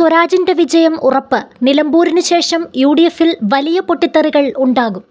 സ്വരാജിന്റെ വിജയം ഉറപ്പ്. നിലമ്പൂരിന് ശേഷം യു ഡി എഫിൽ വലിയ പൊട്ടിത്തെറികൾ ഉണ്ടാകും.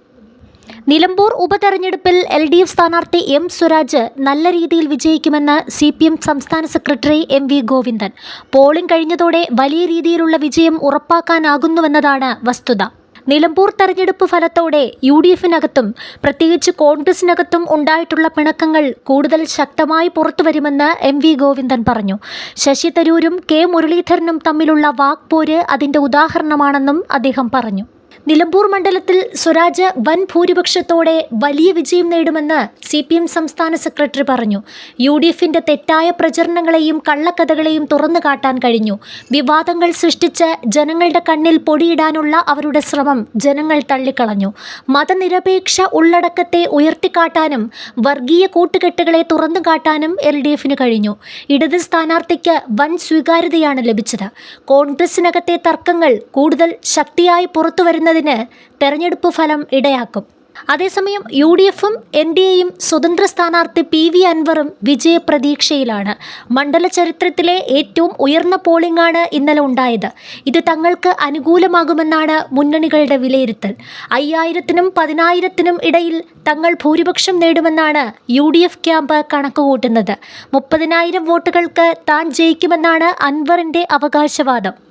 നിലമ്പൂർ ഉപതെരഞ്ഞെടുപ്പിൽ എൽ ഡി എഫ് സ്ഥാനാർത്ഥി എം സ്വരാജ് നല്ല രീതിയിൽ വിജയിക്കുമെന്ന് സി പി എം സംസ്ഥാന secretary M V Govindan. Polling കഴിഞ്ഞതോടെ വലിയ രീതിയിലുള്ള വിജയം ഉറപ്പാക്കാനാകുന്നുവെന്നതാണ് വസ്തുത. നിലമ്പൂർ തെരഞ്ഞെടുപ്പ് ഫലത്തോടെ യു ഡി എഫിനകത്തും പ്രത്യേകിച്ച് കോൺഗ്രസിനകത്തും ഉണ്ടായിട്ടുള്ള പിണക്കങ്ങൾ കൂടുതൽ ശക്തമായി പുറത്തുവരുമെന്ന് എം വി ഗോവിന്ദൻ പറഞ്ഞു. ശശി തരൂരും കെ മുരളീധരനും തമ്മിലുള്ള വാക്പോര് അതിന്റെ ഉദാഹരണമാണെന്നും അദ്ദേഹം പറഞ്ഞു. നിലമ്പൂർ മണ്ഡലത്തിൽ സ്വരാജ് വൻ ഭൂരിപക്ഷത്തോടെ വലിയ വിജയം നേടുമെന്ന് സി പി എം സംസ്ഥാന സെക്രട്ടറി പറഞ്ഞു. യു ഡി എഫിന്റെ തെറ്റായ പ്രചരണങ്ങളെയും കള്ളക്കഥകളെയും തുറന്നു കാട്ടാൻ കഴിഞ്ഞു. വിവാദങ്ങൾ സൃഷ്ടിച്ച് ജനങ്ങളുടെ കണ്ണിൽ പൊടിയിടാനുള്ള അവരുടെ ശ്രമം ജനങ്ങൾ തള്ളിക്കളഞ്ഞു. മതനിരപേക്ഷ ഉള്ളടക്കത്തെ ഉയർത്തിക്കാട്ടാനും വർഗീയ കൂട്ടുകെട്ടുകളെ തുറന്നു കാട്ടാനും എൽ ഡി എഫിന് കഴിഞ്ഞു. ഇടത് സ്ഥാനാർത്ഥിക്ക് വൻ സ്വീകാര്യതയാണ് ലഭിച്ചത്. കോൺഗ്രസിനകത്തെ തർക്കങ്ങൾ കൂടുതൽ ശക്തിയായി പുറത്തുവരുന്നതിന് തെരഞ്ഞെടുപ്പ് ഫലം ഇടയാക്കും. അതേസമയം യു ഡി എഫും എൻ ഡി എയും സ്വതന്ത്ര സ്ഥാനാർത്ഥി പി വി അൻവറും വിജയപ്രതീക്ഷയിലാണ്. മണ്ഡല ചരിത്രത്തിലെ ഏറ്റവും ഉയർന്ന പോളിംഗാണ് ഇന്നലെ ഉണ്ടായത്. ഇത് തങ്ങൾക്ക് അനുകൂലമാകുമെന്നാണ് മുന്നണികളുടെ വിലയിരുത്തൽ. അയ്യായിരത്തിനും പതിനായിരത്തിനും ഇടയിൽ തങ്ങൾ ഭൂരിപക്ഷം നേടുമെന്നാണ് യു ഡി എഫ് ക്യാമ്പ് കണക്കുകൂട്ടുന്നത്. മുപ്പതിനായിരം വോട്ടുകൾക്ക് താൻ ജയിക്കുമെന്നാണ് അൻവറിന്റെ അവകാശവാദം.